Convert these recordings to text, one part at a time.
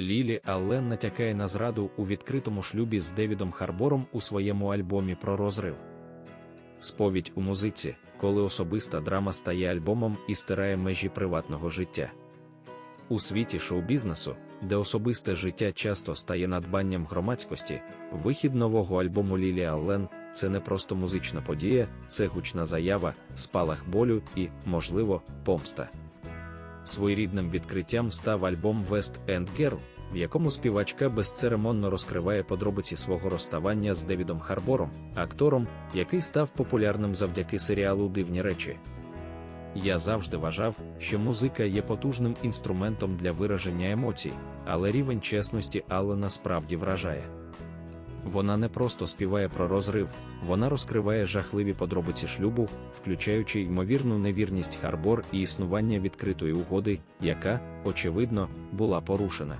Лілі Аллен натякає на зраду у відкритому шлюбі з Девідом Харбором у своєму альбомі про розрив. Сповідь у музиці, коли особиста драма стає альбомом і стирає межі приватного життя. У світі шоу-бізнесу, де особисте життя часто стає надбанням громадськості, вихід нового альбому Лілі Аллен це не просто музична подія, це гучна заява, спалах болю і, можливо, помста. Своєрідним відкриттям став альбом West End Girl, в якому співачка безцеремонно розкриває подробиці свого розставання з Девідом Харбором, актором, який став популярним завдяки серіалу Дивні речі. Я завжди вважав, що музика є потужним інструментом для вираження емоцій, але рівень чесності Аллена справді вражає. Вона не просто співає про розрив, вона розкриває жахливі подробиці шлюбу, включаючи ймовірну невірність Харбор і існування відкритої угоди, яка, очевидно, була порушена.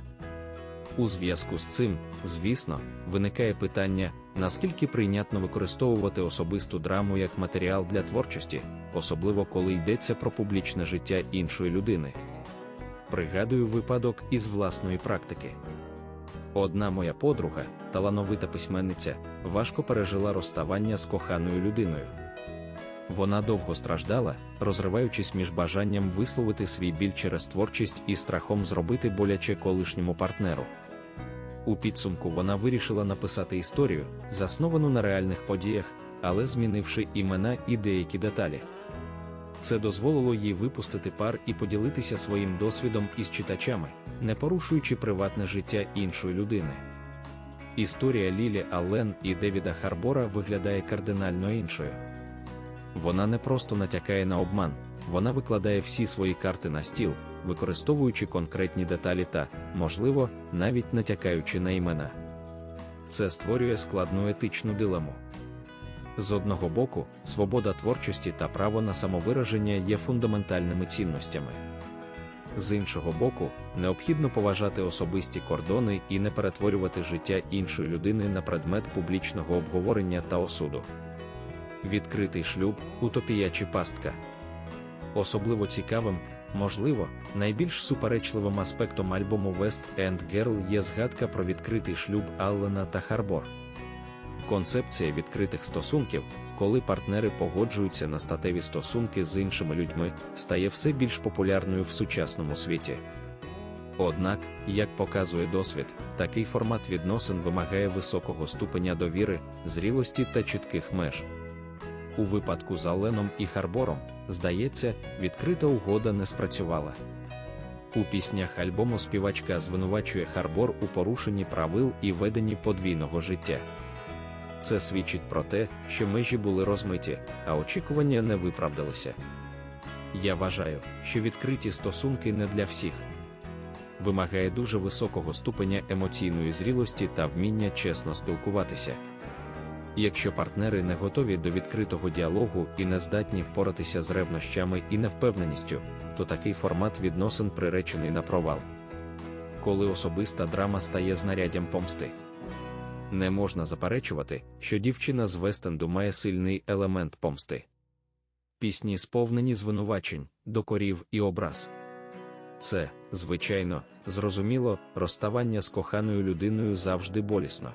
У зв'язку з цим, звісно, виникає питання, наскільки прийнятно використовувати особисту драму як матеріал для творчості, особливо коли йдеться про публічне життя іншої людини. Пригадую випадок із власної практики. Одна моя подруга, талановита письменниця, важко пережила розставання з коханою людиною. Вона довго страждала, розриваючись між бажанням висловити свій біль через творчість і страхом зробити боляче колишньому партнеру. У підсумку вона вирішила написати історію, засновану на реальних подіях, але змінивши імена і деякі деталі. Це дозволило їй випустити пар і поділитися своїм досвідом із читачами, не порушуючи приватне життя іншої людини. Історія Лілі Аллен і Девіда Харбора виглядає кардинально іншою. Вона не просто натякає на обман, вона викладає всі свої карти на стіл, використовуючи конкретні деталі та, можливо, навіть натякаючи на імена. Це створює складну етичну дилему. З одного боку, свобода творчості та право на самовираження є фундаментальними цінностями. З іншого боку, необхідно поважати особисті кордони і не перетворювати життя іншої людини на предмет публічного обговорення та осуду. Відкритий шлюб, утопія чи пастка. Особливо цікавим, можливо, найбільш суперечливим аспектом альбому West End Girl є згадка про відкритий шлюб Аллена та Харбор. Концепція відкритих стосунків, коли партнери погоджуються на статеві стосунки з іншими людьми, стає все більш популярною в сучасному світі. Однак, як показує досвід, такий формат відносин вимагає високого ступеня довіри, зрілості та чітких меж. У випадку з Аленом і Харбором, здається, відкрита угода не спрацювала. У піснях альбому співачка звинувачує Харбор у порушенні правил і веденні подвійного життя. Це свідчить про те, що межі були розмиті, а очікування не виправдалися. Я вважаю, що відкриті стосунки не для всіх. Вимагає дуже високого ступеня емоційної зрілості та вміння чесно спілкуватися. Якщо партнери не готові до відкритого діалогу і не здатні впоратися з ревнощами і невпевненістю, то такий формат відносин приречений на провал. Коли особиста драма стає знаряддям помсти. Не можна заперечувати, що дівчина з Вестенду має сильний елемент помсти. Пісні сповнені звинувачень, докорів і образ. Це, звичайно, зрозуміло, розставання з коханою людиною завжди болісно.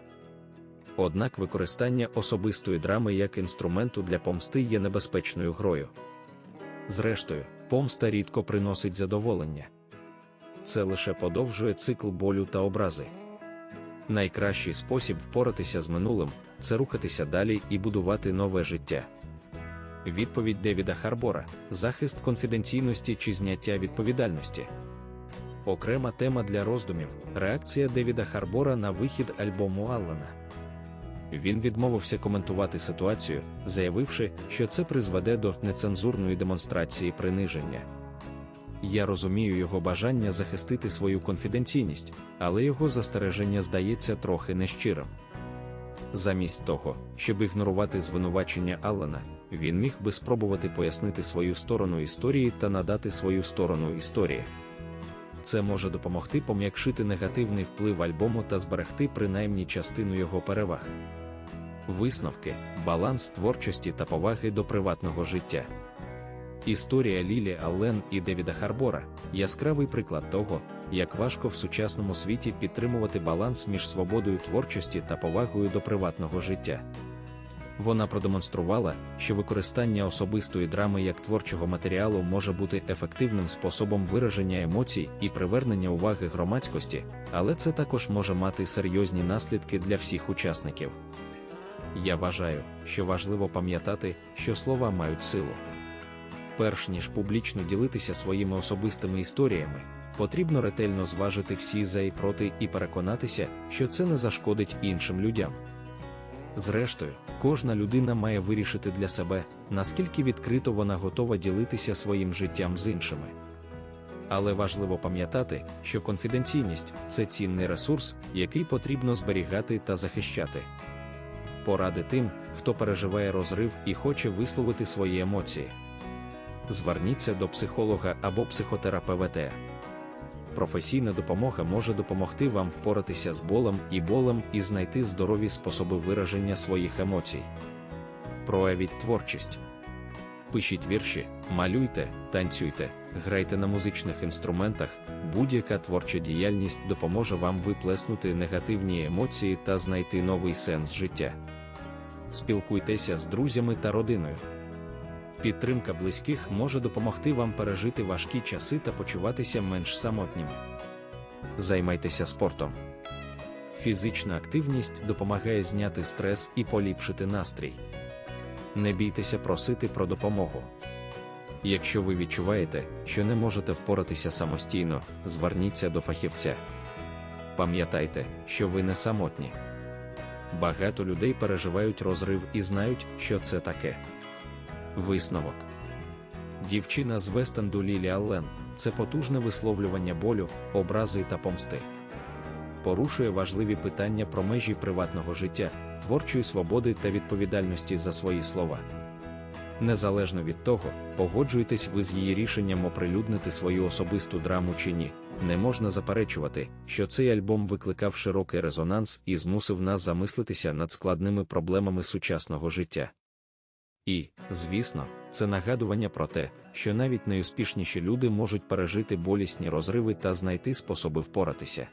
Однак використання особистої драми як інструменту для помсти є небезпечною грою. Зрештою, помста рідко приносить задоволення. Це лише подовжує цикл болю та образи. Найкращий спосіб впоратися з минулим це рухатися далі і будувати нове життя. Відповідь Девіда Харбора: захист конфіденційності чи зняття відповідальності. Окрема тема для роздумів реакція Девіда Харбора на вихід альбому Аллена. Він відмовився коментувати ситуацію, заявивши, що це призведе до нецензурної демонстрації приниження. Я розумію його бажання захистити свою конфіденційність, але його застереження здається трохи нещирим. Замість того, щоб ігнорувати звинувачення Аллена, він міг би спробувати пояснити свою сторону історії та надати свою сторону історії. Це може допомогти пом'якшити негативний вплив альбому та зберегти принаймні частину його переваг. Висновки, баланс творчості та поваги до приватного життя. Історія Лілі Аллен і Девіда Харбора яскравий приклад того, як важко в сучасному світі підтримувати баланс між свободою творчості та повагою до приватного життя. Вона продемонструвала, що використання особистої драми як творчого матеріалу може бути ефективним способом вираження емоцій і привернення уваги громадськості, але це також може мати серйозні наслідки для всіх учасників. Я вважаю, що важливо пам'ятати, що слова мають силу. Перш ніж публічно ділитися своїми особистими історіями, потрібно ретельно зважити всі за і проти і переконатися, що це не зашкодить іншим людям. Зрештою, кожна людина має вирішити для себе, наскільки відкрито вона готова ділитися своїм життям з іншими. Але важливо пам'ятати, що конфіденційність це цінний ресурс, який потрібно зберігати та захищати. Поради тим, хто переживає розрив і хоче висловити свої емоції. Зверніться до психолога або психотерапевта. Професійна допомога може допомогти вам впоратися з болем і болем і знайти здорові способи вираження своїх емоцій. Проявіть творчість. Пишіть вірші, малюйте, танцюйте, грайте на музичних інструментах, будь-яка творча діяльність допоможе вам виплеснути негативні емоції та знайти новий сенс життя. Спілкуйтеся з друзями та родиною. Підтримка близьких може допомогти вам пережити важкі часи та почуватися менш самотніми. Займайтеся спортом. Фізична активність допомагає зняти стрес і поліпшити настрій. Не бійтеся просити про допомогу. Якщо ви відчуваєте, що не можете впоратися самостійно, зверніться до фахівця. Пам'ятайте, що ви не самотні. Багато людей переживають розрив і знають, що це таке. Висновок. Дівчина з Вестенду Лілі Аллен це потужне висловлювання болю, образи та помсти. Порушує важливі питання про межі приватного життя, творчої свободи та відповідальності за свої слова. Незалежно від того, погоджуєтесь ви з її рішенням оприлюднити свою особисту драму чи ні, не можна заперечувати, що цей альбом викликав широкий резонанс і змусив нас замислитися над складними проблемами сучасного життя. І, звісно, це нагадування про те, що навіть найуспішніші люди можуть пережити болісні розриви та знайти способи впоратися.